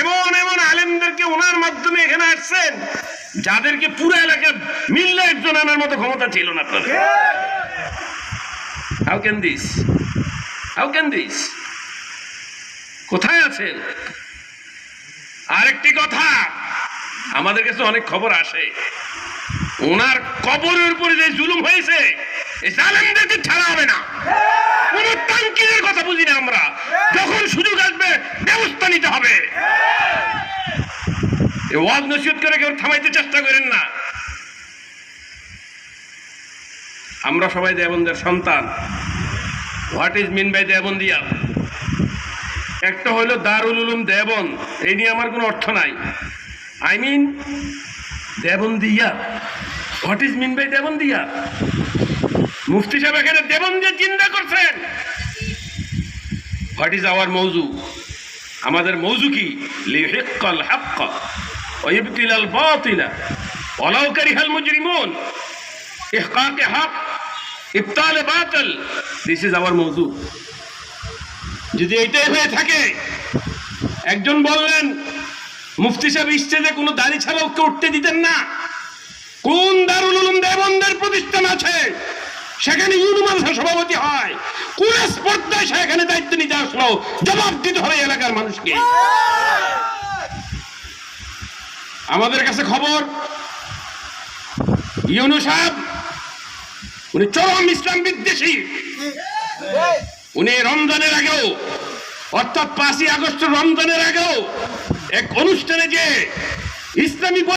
এমন এমন আলেমদেরকে ওনার মাধ্যমে এখানে আসছেন, যাদেরকে পুরো এলাকা মিললে একজন আনার মতো ক্ষমতা ছিল না আপনার how can this how can this কোথায় আছেন? আরেকটি কথা, আমাদের কাছে অনেক খবর আসে। ওনার কবরের উপরে যে জুলুম হয়েছে এই জালেমদেরকে ছাড়া হবে না। কোন তাঙ্কিরের নিতে হবে। ওয়াজ নসিহত করে কেউ থামাইতে চেষ্টা করেন না। আমরা সবাই দেবনদের সন্তান। হোয়াট ইজ মিন বাই দেবন দিয়া একটা হলো দারুল উলুম দেবন এই নিয়ে আমার কোনো অর্থ নাই। আই মিন দেবন দিয়া হোয়াট ইজ মিন বাই দেবন দিয়া মুফতি সাহেব এখানে দেবন দিয়ে চিন্তা করছেন। হোয়াট ইজ আওয়ার মৌজু? আমাদের মৌজু কি? যদি এইটাই হয়ে থাকে, একজন বললেন, মুফতি সাহেব স্টেজে কোনো দাড়ি ছাড়া ওকে উঠতে দিতেন না। কোন দারুল দেবন্দের প্রতিষ্ঠান আছে? সেখানে ইউনিভার্সাল সভাপতি সেখানে দায়িত্ব নিতে আসলো জবাব দিতে হবে এলাকার মানুষকে। আমাদের কাছে খবর, ইউনু সাহেব, উনি চরম ইসলাম বিদ্বেষী। উনি রমজানের আগেও, অর্থাৎ পাঁচই আগস্ট রমজানের আগেও এক অনুষ্ঠানে যে ইসলামী